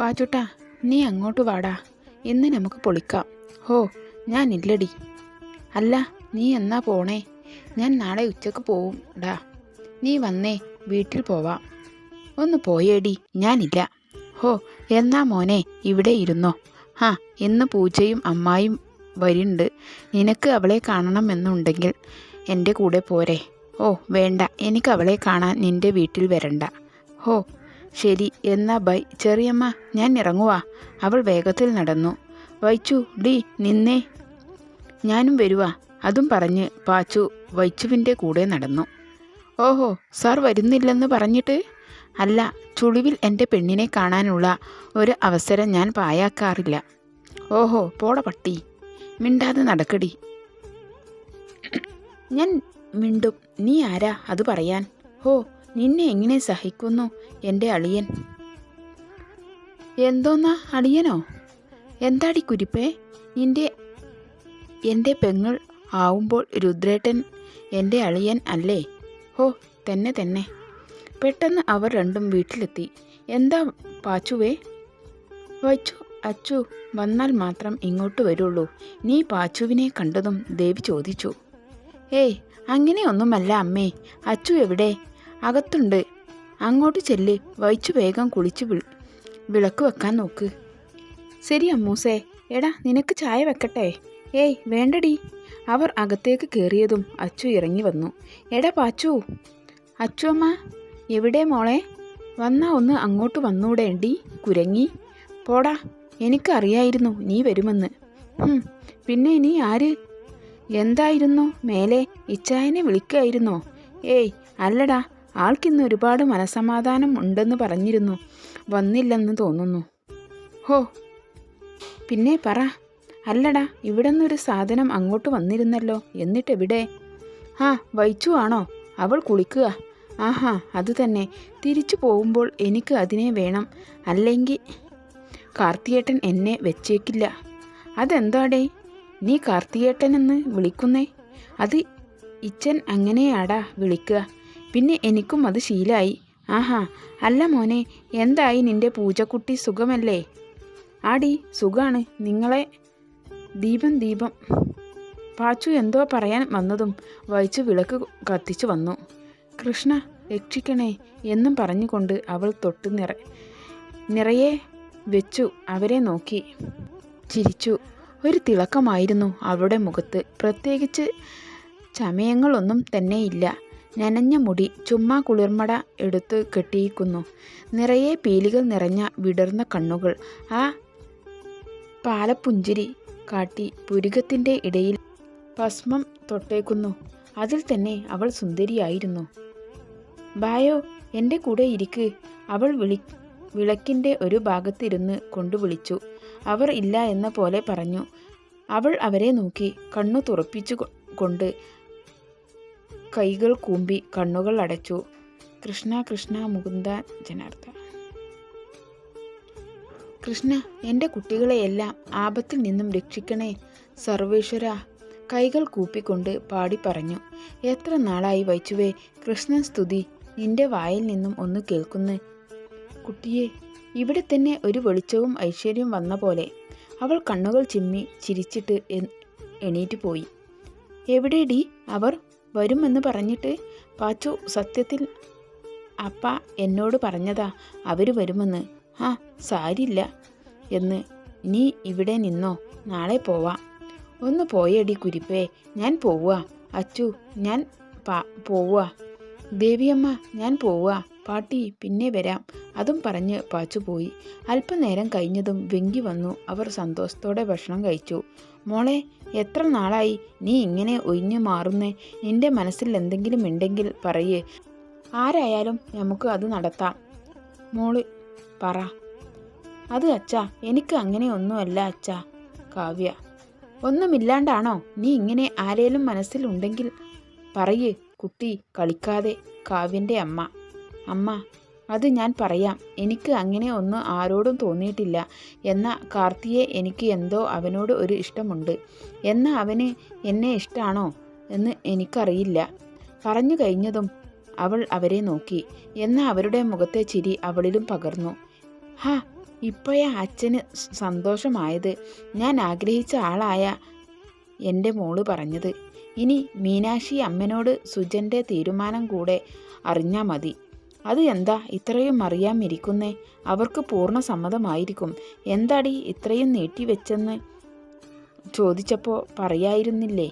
പാച്ചുട്ടാ നീ അങ്ങോട്ട് വാടാ. ഇന്ന് നമുക്ക് പൊളിക്കാം. ഹോ ഞാൻ ഇല്ലടി. അല്ല നീ എന്നാ പോണേ? ഞാൻ നാളെ ഉച്ചയ്ക്ക് പോവും ഡാ. നീ വന്നേ വീട്ടിൽ പോവാം. ഒന്ന് പോയേടി ഞാനില്ല. ഹോ എന്നാ മോനെ ഇവിടെ ഇരുന്നോ. ഹാ ഇന്ന് പൂജയും അമ്മായും വരുന്നുണ്ട്. നിനക്ക് അവളെ കാണണമെന്നുണ്ടെങ്കിൽ എന്റെ കൂടെ പോരെ. ഓ വേണ്ട എനിക്ക് അവളെ കാണാൻ നിന്റെ വീട്ടിൽ വരണ്ട. ഹോ ശരി എന്നാ ബൈ. ചെറിയമ്മ ഞാൻ ഇറങ്ങുവാ. അവൾ വേഗത്തിൽ നടന്നു. വൈച്ചു ഡി നിന്നേ. ഞാനും വരുവാ. അതും പറഞ്ഞ് പാച്ചു വൈച്ചുവിന്റെ കൂടെ നടന്നു. ഓഹോ സാർ വരുന്നില്ലെന്ന് പറഞ്ഞിട്ട്? അല്ല ചുളിവിൽ എന്റെ പെണ്ണിനെ കാണാനുള്ള ഒരു അവസരം ഞാൻ പായാക്കാറില്ല. ഓഹോ പോട പട്ടി. മിണ്ടാതെ നടക്കടി. ഞാൻ മിണ്ടും. നീ ആരാ അത് പറയാൻ? ഹോ നിന്നെ എങ്ങനെ സഹിക്കുന്നു? എന്റെ അളിയൻ. എന്തോന്നാ അളിയനോ? എന്താടി കുരിപ്പേ? നിന്റെ എന്റെ പെങ്ങൾ ആവുമ്പോൾ രുദ്രേട്ടൻ എന്റെ അളിയൻ അല്ലേ? ഹോ തന്നെ തന്നെ. പെട്ടെന്ന് അവർ രണ്ടും വീട്ടിലെത്തി. എന്താ പാച്ചുവേ? വച്ചു അച്ചു വന്നാൽ മാത്രം ഇങ്ങോട്ട് വരുള്ളൂ. നീ പാച്ചുവിനെ കണ്ടതും ദേവി ചോദിച്ചു. ഏയ് അങ്ങനെയൊന്നുമല്ല അമ്മേ. അച്ചു എവിടെ? അകത്തുണ്ട്. അങ്ങോട്ട് ചെല്ല് വൈച്ചു വേഗം കുളിച്ച് വിള വിളക്ക് വെക്കാൻ നോക്ക്. ശരി അമ്മൂസേ എടാ നിനക്ക് ചായ വെക്കട്ടെ? ഏയ് വേണ്ടടി. അവർ അകത്തേക്ക് കയറിയതും അച്ചു ഇറങ്ങി വന്നു. എടാ പാച്ചു. അച്ചു അമ്മ എവിടെ മോളെ? വന്നാ ഒന്ന് അങ്ങോട്ട് വന്നൂടേണ്ടി കുരങ്ങി. പോടാ എനിക്കറിയായിരുന്നു നീ വരുമെന്ന്. പിന്നെ ഇനി ആര്? എന്തായിരുന്നു മേലെ ഇച്ചായനെ വിളിക്കായിരുന്നോ? ഏയ് അല്ലടാ ആൾക്കിന്ന് ഒരുപാട് മനസമാധാനം ഉണ്ടെന്ന് പറഞ്ഞിരുന്നു. വന്നില്ലെന്ന് തോന്നുന്നു. ഹോ പിന്നെ പറ. അല്ലടാ ഇവിടെ നിന്നൊരു സാധനം അങ്ങോട്ട് വന്നിരുന്നല്ലോ. എന്നിട്ട് എവിടെ ആ വൈച്ചു ആണോ? അവൾ കുളിക്കുക. ആഹാ അതുതന്നെ തിരിച്ചു പോകുമ്പോൾ എനിക്ക് അതിനെ വേണം. അല്ലെങ്കിൽ കാർത്തിയേട്ടൻ എന്നെ വെച്ചേക്കില്ല. അതെന്താടേ? നീ കാർത്തിയേട്ടനെന്ന് വിളിക്കുന്നേ? അത് ഇച്ചൻ അങ്ങനെയാടാ വിളിക്കുക. പിന്നെ എനിക്കും അത് ശീലായി. ആഹാ അല്ല മോനെ എന്തായി നിന്റെ പൂജക്കുട്ടി സുഖമല്ലേ? ആടി സുഖാണ്. നിങ്ങളെ ദീപം ദീപം. പാച്ചു എന്തോ പറയാൻ വന്നതും വഹിച്ചു വിളക്ക് കത്തിച്ചു വന്നു. കൃഷ്ണ രക്ഷിക്കണേ എന്നും പറഞ്ഞുകൊണ്ട് അവൾ തൊട്ട് നിറ നിറയെ വെച്ചു അവരെ നോക്കി. ചിരിച്ചു. ഒരു തിളക്കമായിരുന്നു അവളുടെ മുഖത്ത്. പ്രത്യേകിച്ച് ചമയങ്ങളൊന്നും തന്നെയില്ല. നനഞ്ഞ മുടി ചുമ്മാ കുളിർമട എടുത്ത് കെട്ടിയിക്കുന്നു നിറയെ പീലികൾ നിറഞ്ഞ വിടർന്ന കണ്ണുകൾ. ആ പാലപ്പുഞ്ചിരി കാട്ടി പുരുകത്തിന്റെ ഇടയിൽ ഭസ്മം തൊട്ടേക്കുന്നു. അതിൽ തന്നെ അവൾ സുന്ദരിയായിരുന്നു. ബായോ എന്റെ കൂടെ ഇരിക്ക്. അവൾ വിളി വിളക്കിന്റെ ഒരു ഭാഗത്തിരുന്ന് കൊണ്ടു വിളിച്ചു. അവർ ഇല്ല എന്ന പോലെ പറഞ്ഞു. അവൾ അവരെ നോക്കി കണ്ണു തുറപ്പിച്ചു കൊണ്ട് കൈകൾ കൂമ്പി കണ്ണുകൾ അടച്ചു. കൃഷ്ണ കൃഷ്ണ മുകുന്ദ ജനാർദ്ദ. കൃഷ്ണ എന്റെ കുട്ടികളെയെല്ലാം ആപത്തിൽ നിന്നും രക്ഷിക്കണേ സർവേശ്വര. കൈകൾ കൂപ്പിക്കൊണ്ട് പാടി പറഞ്ഞു. എത്ര നാളായി വൈച്ചുവേ കൃഷ്ണൻ സ്തുതി നിന്റെ വായിൽ നിന്നും ഒന്ന് കേൾക്കുന്നു. കുട്ടിയെ ഇവിടെ തന്നെ ഒരു വെളിച്ചവും ഐശ്വര്യവും വന്ന പോലെ. അവൾ കണ്ണുകൾ ചിമ്മി ചിരിച്ചിട്ട് എണീറ്റ് പോയി. എവിടെടി അവർ? വരുമെന്ന് പറഞ്ഞിട്ട് പാച്ചു സത്യത്തിൽ അപ്പ എന്നോട് പറഞ്ഞതാ അവർ വരുമെന്ന്. ആ സാരില്ല. എന്ന് നീ ഇവിടെ നിന്നോ? നാളെ പോവാം. ഒന്ന് പോയടി കുരിപ്പേ ഞാൻ പോവുക അച്ചു ഞാൻ പോവുക ദേവിയമ്മ ഞാൻ പോവുക പാട്ടി പിന്നെ വരാം. അതും പറഞ്ഞ് പാച്ചു പോയി. അല്പനേരം കഴിഞ്ഞതും വെങ്കി വന്നു. അവർ സന്തോഷത്തോടെ ഭക്ഷണം കഴിച്ചു. മോളെ എത്ര നാളായി നീ ഇങ്ങനെ ഒഴിഞ്ഞു മാറുന്നേ? നിന്റെ മനസ്സിൽ എന്തെങ്കിലും ഉണ്ടെങ്കിൽ പറയേ. ആരായാലും നമുക്ക് അത് നടത്താം. മോൾ പറ. അത് അച്ഛാ എനിക്ക് അങ്ങനെ ഒന്നുമല്ല അച്ഛാ കാവ്യ. ഒന്നുമില്ലാണ്ടാണോ നീ ഇങ്ങനെ ആരേലും മനസ്സിലുണ്ടെങ്കിൽ പറയേ. കുട്ടി കളിക്കാതെ കാവ്യന്റെ അമ്മ. അമ്മ അത് ഞാൻ പറയാം. എനിക്ക് അങ്ങനെ ഒന്നും ആരോടും തോന്നിയിട്ടില്ല. എന്ന കാർത്തിയെ എനിക്ക് എന്തോ അവനോട് ഒരു ഇഷ്ടമുണ്ട്. എന്ന അവന് എന്നെ ഇഷ്ടമാണോ എന്ന് എനിക്കറിയില്ല. പറഞ്ഞു കഴിഞ്ഞതും അവൾ അവരെ നോക്കി. എന്ന അവരുടെ മുഖത്തെ ചിരി അവളിലും പകർന്നു. ഹാ ഇപ്പോഴേ അച്ഛന് സന്തോഷമായത്. ഞാൻ ആഗ്രഹിച്ച ആളായ എന്റെ മോൾ പറഞ്ഞത്. ഇനി മീനാക്ഷി അമ്മനോട് സുജന്റെ തീരുമാനം കൂടെ അറിഞ്ഞാൽ മതി. അത് എന്താ ഇത്രയും അറിയാമിരിക്കുന്നേ? അവർക്ക് പൂർണ സമ്മതമായിരിക്കും. എന്താടി ഇത്രയും നീട്ടിവെച്ചെന്ന് ചോദിച്ചപ്പോൾ പറയായിരുന്നില്ലേ?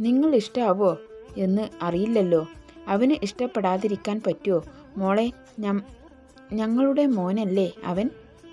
നിങ്ങൾ ഇഷ്ടാവോ? എന്ന് അറിയില്ലല്ലോ. അവന് ഇഷ്ടപ്പെടാതിരിക്കാൻ പറ്റുമോ മോളെ ഞങ്ങളുടെ മോനല്ലേ അവൻ?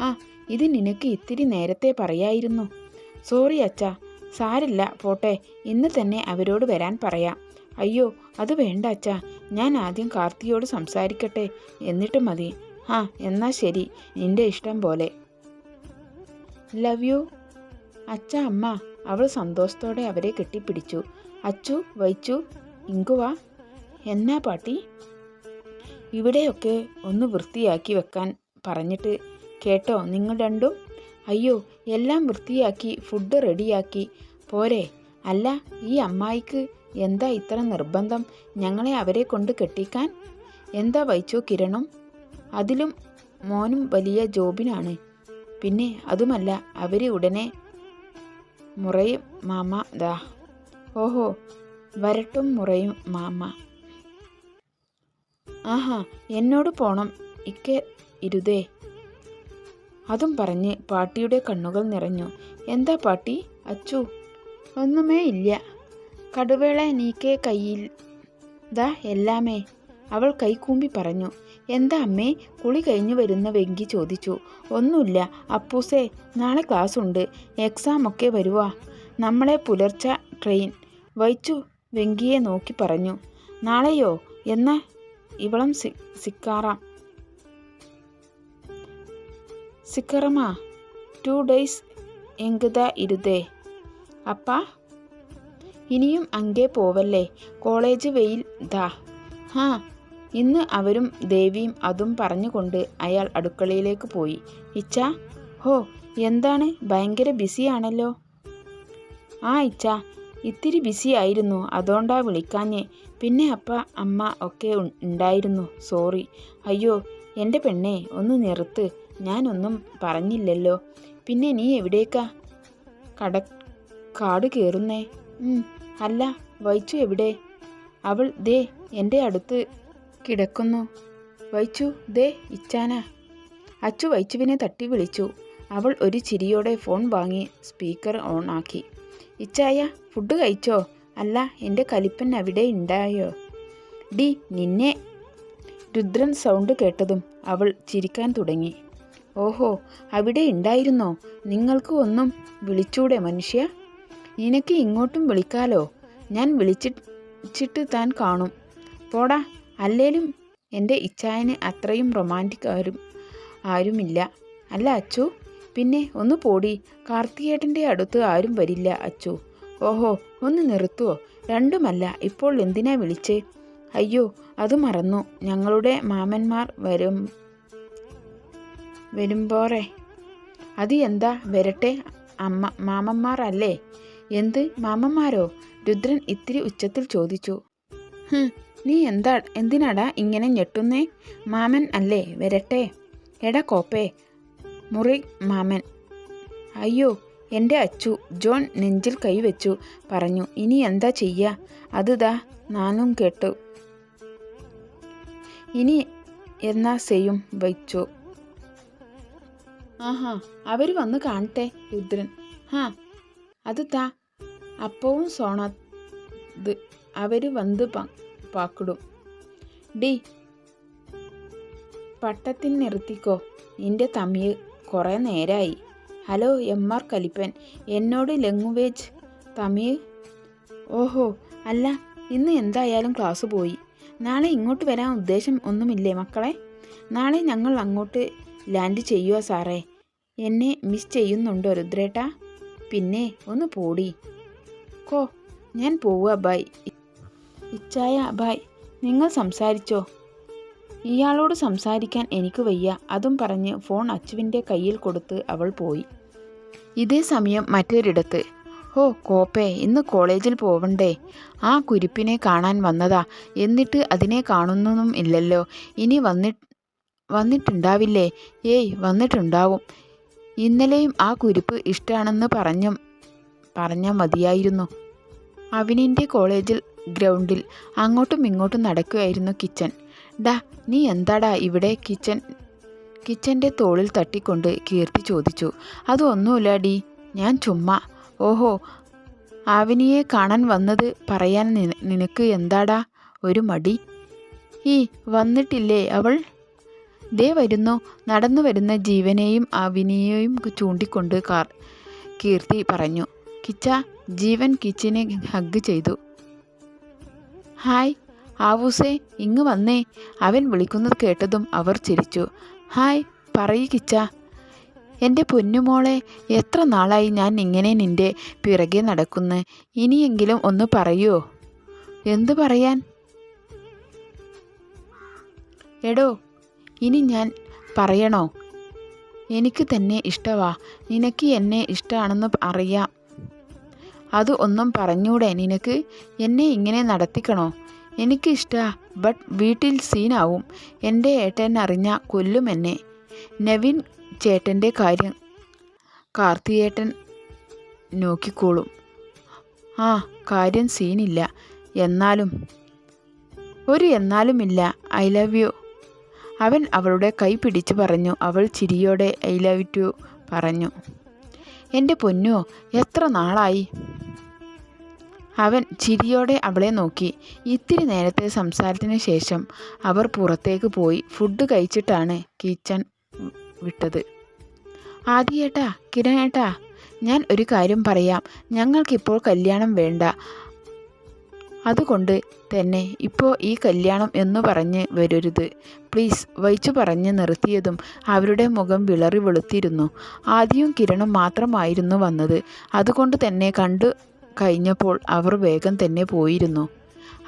ആ ഇത് നിനക്ക് ഇത്തിരി നേരത്തെ പറയായിരുന്നു. സോറി അച്ഛ സാരില്ല പോട്ടെ. ഇന്ന് തന്നെ അവരോട് വരാൻ പറയാം. അയ്യോ അത് വേണ്ട അച്ഛാ. ഞാൻ ആദ്യം കാർത്തിയോട് സംസാരിക്കട്ടെ. എന്നിട്ട് മതി. ആ എന്നാ ശരി. നിന്റെ ഇഷ്ടം പോലെ. ലവ് യു അച്ഛ അമ്മ അവൾ സന്തോഷത്തോടെ അവരെ കെട്ടിപ്പിടിച്ചു. അച്ചു വൈച്ചു ഇങ്കുവാ എന്നാ പാട്ടി? ഇവിടെയൊക്കെ ഒന്ന് വൃത്തിയാക്കി വെക്കാൻ പറഞ്ഞിട്ട് കേട്ടോ നിങ്ങൾ രണ്ടും? അയ്യോ എല്ലാം വൃത്തിയാക്കി ഫുഡ് റെഡിയാക്കി പോരെ. അല്ല ഈ അമ്മായിക്ക് എന്താ ഇത്ര നിർബന്ധം? ഞങ്ങളെ അവരെ കൊണ്ട് കെട്ടിക്കാൻ? എന്താ വൈച്ചു കിരണും? അതിലും മോനും വലിയ ജോബിനാണ്. പിന്നെ അതുമല്ല അവർ ഉടനെ മുറയും മാമ ദാ. ഓഹോ വരട്ടും മുറയും മാമ. ആഹാ എന്നോട് പോണം ഇക്കെ ഇരുതേ. അതും പറഞ്ഞ് പാട്ടിയുടെ കണ്ണുകൾ നിറഞ്ഞു. എന്താ പാട്ടി? അച്ചു ഒന്നുമേ ഇല്ല. കടുവേള നീക്കേ കയ്യിൽ ദാ എല്ലാമേ. അവൾ കൈകൂമ്പി പറഞ്ഞു എന്താ അമ്മേ കുളി കഴിഞ്ഞു വരുന്ന വെങ്കി ചോദിച്ചു. ഒന്നുമില്ല അപ്പൂസേ നാളെ ക്ലാസ് ഉണ്ട് എക്സാം ഒക്കെ വരുവാ. നമ്മളെ പുലർച്ച ട്രെയിൻ വൈച്ചു വെങ്കിയെ നോക്കി പറഞ്ഞു നാളെയോ? എന്നാ ഇവളം സി സിക്കാറാം. സിക്കറമാ? ടു ഡേയ്സ് എങ്കുതാ ഇരുതേ. അപ്പാ ഇനിയും അങ്കേ പോവല്ലേ? കോളേജ് വെയിൽ ദാ. ഹാ. ഇന്ന് അവരും ദേവിയും അതും പറഞ്ഞുകൊണ്ട് അയാൾ അടുക്കളയിലേക്ക് പോയി. ഇച്ച ഹോ എന്താണ്? ഭയങ്കര ബിസിയാണല്ലോ. ആ ഇച്ച ഇത്തിരി ബിസി ആയിരുന്നു. അതുകൊണ്ടാ വിളിക്കാഞ്ഞേ. പിന്നെ അപ്പ അമ്മ ഒക്കെ ഉണ്ടായിരുന്നു. സോറി. അയ്യോ എന്റെ പെണ്ണെ ഒന്ന് നിർത്ത്. ഞാനൊന്നും പറഞ്ഞില്ലല്ലോ. പിന്നെ നീ എവിടേക്കാ? കട കാട് കയറുന്നേ അല്ല വൈച്ചു എവിടെ? അവൾ ദേ എന്റെ അടുത്ത് കിടക്കുന്നു. വൈച്ചു ദേ ഇച്ചാന. അച്ചു വൈച്ചുവിനെ തട്ടി വിളിച്ചു. അവൾ ഒരു ചിരിയോടെ ഫോൺ വാങ്ങി സ്പീക്കർ ഓൺ ആക്കി. ഇച്ചായ ഫുഡ് കഴിച്ചോ? അല്ല എന്റെ കലിപ്പൻ അവിടെ ഉണ്ടായോ? ഡി നിന്നെ. രുദ്രൻ സൗണ്ട് കേട്ടതും അവൾ ചിരിക്കാൻ തുടങ്ങി. ഓഹോ അവിടെ ഉണ്ടായിരുന്നോ? നിങ്ങൾക്ക് ഒന്നും വിളിച്ചൂടെ മനുഷ്യ? നിനക്ക് ഇങ്ങോട്ടും വിളിക്കാലോ. ഞാൻ വിളിച്ചിട്ട് താൻ കാണും. പോടാ അല്ലേലും എന്റെ ഇച്ചായന് അത്രയും റൊമാന്റിക് ആരും ആരുമില്ല. അല്ല അച്ചു? പിന്നെ ഒന്ന് പോടി. കാർത്തികേട്ടന്റെ അടുത്ത് ആരും വരില്ല അച്ചു. ഓഹോ ഒന്ന് നിർത്തുവോ? രണ്ടുമല്ല ഇപ്പോൾ എന്തിനാ വിളിച്ചേ? അയ്യോ അത് മറന്നു. ഞങ്ങളുടെ മാമന്മാർ വരും വരുമ്പോറെ. അത് എന്താ? വരട്ടെ അമ്മ മാമന്മാർ അല്ലേ? എന്ത്? മാമന്മാരോ? രുദ്രൻ ഇത്തിരി ഉച്ചത്തിൽ ചോദിച്ചു. നീ എന്താ എന്തിനാടാ ഇങ്ങനെ ഞെട്ടുന്നേ? മാമൻ അല്ലേ വരട്ടെ. എടാ കോപ്പേ മുറി മാമൻ. അയ്യോ എന്റെ അച്ചു ജോൺ നെഞ്ചിൽ കൈവച്ചു പറഞ്ഞു ഇനി എന്താ ചെയ്യാ? അതുതാ നാനും കേട്ടു. ഇനി എന്നാ സെയും വച്ചു ആഹാ അവർ വന്ന് കാണട്ടെ രുദ്രൻ. ഹാ അത് താ അപ്പവും സോണ അവർ വന്ന് പാക്കിടും. ഡി പട്ടത്തിൽ നിർത്തിക്കോ. നിന്റെ തമ്മിൽ കുറേ നേരായി. Hello M R Kalippan. എന്നോട് ലാംഗ്വേജ് തമിഴ്? ഓഹോ അല്ല ഇന്ന് എന്തായാലും ക്ലാസ് പോയി. നാളെ ഇങ്ങോട്ട് വരാൻ ഉദ്ദേശം ഒന്നുമില്ലേ മക്കളെ? നാളെ ഞങ്ങൾ അങ്ങോട്ട് ലാൻഡ് ചെയ്യുക സാറേ. എന്നെ മിസ് ചെയ്യുന്നുണ്ടോ രുദ്രേട്ടാ? പിന്നെ ഒന്ന് പോടി. കോ ഞാൻ പോവുക ബൈ. ഇച്ചായ ബൈ. നിങ്ങൾ സംസാരിച്ചോ? ഇയാളോട് സംസാരിക്കാൻ എനിക്ക് വയ്യ. അതും പറഞ്ഞ് ഫോൺ അച്ചുവിന്റെ കയ്യിൽ കൊടുത്ത് അവൾ പോയി. ഇതേ സമയം മറ്റൊരിടത്ത്. ഓ കോപ്പേ ഇന്ന് കോളേജിൽ പോവണ്ടേ? ആ കുരിപ്പിനെ കാണാൻ വന്നതാ. എന്നിട്ട് അതിനെ കാണുന്നതും ഇല്ലല്ലോ. ഇനി വന്നി വന്നിട്ടുണ്ടാവില്ലേ? ഏയ് വന്നിട്ടുണ്ടാവും. ഇന്നലെയും ആ കുരിപ്പ് ഇഷ്ടമാണെന്ന് പറഞ്ഞും പറഞ്ഞാൽ മതിയായിരുന്നു. അവിനിന്റെ കോളേജിൽ ഗ്രൗണ്ടിൽ അങ്ങോട്ടും ഇങ്ങോട്ടും നടക്കുകയായിരുന്നു കിച്ചൻ. ഡാ നീ എന്താടാ ഇവിടെ കിച്ചൻ കിച്ചന്റെ തോളിൽ തട്ടിക്കൊണ്ട് കീർത്തി ചോദിച്ചു. അതൊന്നുമില്ല ഡി ഞാൻ ചുമ്മാ. ഓഹോ ആവിനിയെ കാണാൻ വന്നത് പറയാൻ നിനക്ക് എന്താടാ? ഒരു മടി. ഈ വന്നിട്ടില്ലേ അവൾ? ദേ വരുന്നു. നടന്നു വരുന്ന ജീവനെയും ആവിനിയെയും ചൂണ്ടിക്കൊണ്ട് കാർ കീർത്തി പറഞ്ഞു. കിച്ച ജീവൻ കിച്ചിനെ ഹഗ് ചെയ്തു. ഹായ് ആവൂസേ ഇങ്ങ് വന്നേ. അവൻ വിളിക്കുന്നത് കേട്ടതും അവർ ചിരിച്ചു. ഹായ് പറയ് കിച്ച. എന്റെ പൊന്നുമോളെ എത്ര നാളായി ഞാൻ ഇങ്ങനെ നിന്റെ പിറകെ നടക്കുന്നു? ഇനിയെങ്കിലും ഒന്ന് പറയോ. എന്തു പറയാൻ? എടോ ഇനി ഞാൻ പറയണോ? എനിക്ക് തന്നെ ഇഷ്ടവാ. നിനക്ക് എന്നെ ഇഷ്ടമാണെന്ന് അറിയാം. അത് ഒന്നും പറഞ്ഞൂടെ നിനക്ക്? എന്നെ ഇങ്ങനെ നടത്തിക്കണോ? എനിക്ക് ഇഷ്ടാ ബട്ട് വീട്ടിൽ സീനാവും. എന്റെ ഏട്ടൻ അറിഞ്ഞ കൊല്ലും എന്നെ. നവീൻ ചേട്ടന്റെ കാര്യം കാർത്തിയേട്ടൻ നോക്കിക്കോളും. ആ കാര്യം സീനില്ല. എന്നാലും ഒരു എന്നാലുമില്ല ഐ ലവ് യു. അവൻ അവളുടെ കൈ പിടിച്ച് പറഞ്ഞു അവൾ ചിരിയോടെ ഐ ലവ് യു പറഞ്ഞു. എന്റെ പൊന്നോ എത്ര നാളായി? അവൻ ചിരിയോടെ അവളെ നോക്കി. ഇത്തിരി നേരത്തെ സംസാരത്തിന് ശേഷം അവർ പുറത്തേക്ക് പോയി ഫുഡ് കഴിച്ചിട്ടാണ് കിച്ചൺ വിട്ടത്. ആദിയേട്ടാ കിരണേട്ടാ ഞാൻ ഒരു കാര്യം പറയാം. ഞങ്ങൾക്കിപ്പോൾ കല്യാണം വേണ്ട. അതുകൊണ്ട് തന്നെ ഇപ്പോൾ ഈ കല്യാണം എന്ന് പറഞ്ഞ് വരരുത്. പ്ലീസ് വഹിച്ചു പറഞ്ഞ് നിർത്തിയതും അവരുടെ മുഖം വിളറി വെളുത്തിരുന്നു. ആദ്യവും കിരണും മാത്രമായിരുന്നു വന്നത്. അതുകൊണ്ട് തന്നെ കണ്ടു കഴിഞ്ഞപ്പോൾ അവർ വേഗം തന്നെ പോയിരുന്നു.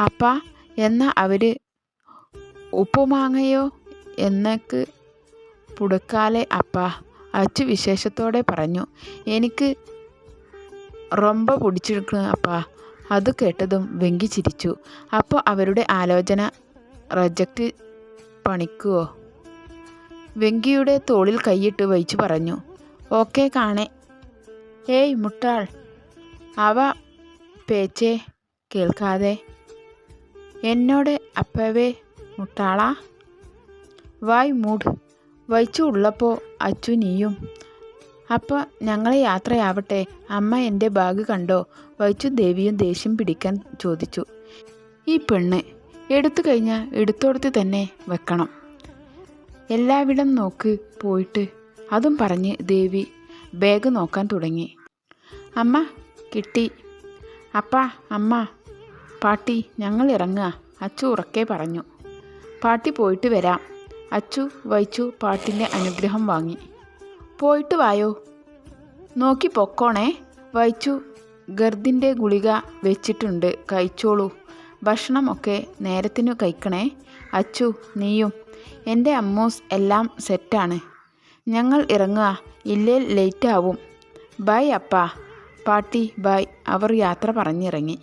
അപ്പ എന്ന അവർ ഉപ്പുമാങ്ങയോ? എന്നക്ക് പുടുക്കാലെ അപ്പ അച്ചു വിശേഷത്തോടെ പറഞ്ഞു. എനിക്ക് റൊമ്പ പിടിച്ചെടുക്കണം അപ്പ. അത് കേട്ടതും വെങ്കി ചിരിച്ചു. അപ്പോൾ അവരുടെ ആലോചന റജക്റ്റ് പണിക്കുവോ? വെങ്കിയുടെ തോളിൽ കൈയിട്ട് വഹിച്ചു പറഞ്ഞു. ഓക്കെ കാണേ. ഏയ് മുട്ടാൾ അവ പേച്ചെ കേൾക്കാതെ എന്നോട് അപ്പവേ മുട്ടാള? വായ് മൂഡ് വഹിച്ചു ഉള്ളപ്പോൾ അച്ചു നീയും. അപ്പോൾ ഞങ്ങളെ യാത്രയാവട്ടെ. അമ്മ എന്റെ ബാഗ് കണ്ടോ? വഹിച്ചു ദേവിയും ദേഷ്യം പിടിക്കാൻ ചോദിച്ചു. ഈ പെണ്ണ് എടുത്തു കഴിഞ്ഞാൽ എടുത്തോടത്ത് തന്നെ വെക്കണം. എല്ലാവിടം നോക്ക് പോയിട്ട്. അതും പറഞ്ഞ് ദേവി ബാഗ് നോക്കാൻ തുടങ്ങി. അമ്മ കിട്ടി. അപ്പാ അമ്മ പാട്ടി ഞങ്ങൾ ഇറങ്ങുക അച്ചു ഉറക്കെ പറഞ്ഞു. പാട്ടി പോയിട്ട് വരാം. അച്ചു വൈച്ചു പാട്ടിന്റെ അനുഗ്രഹം വാങ്ങി. പോയിട്ട് വായോ? നോക്കി പൊക്കോണേ. വൈച്ചു ഗർദിന്റെ ഗുളിക വെച്ചിട്ടുണ്ട് കഴിച്ചോളൂ. ഭക്ഷണമൊക്കെ നേരത്തിനു കഴിക്കണേ. അച്ചു നീയും എന്റെ അമ്മൂസ് എല്ലാം സെറ്റാണ്. ഞങ്ങൾ ഇറങ്ങുക ഇല്ലേ ലേറ്റ് ആവും ബൈ അപ്പാ. പാട്ടി ബൈ. അവർ യാത്ര പറഞ്ഞിറങ്ങി.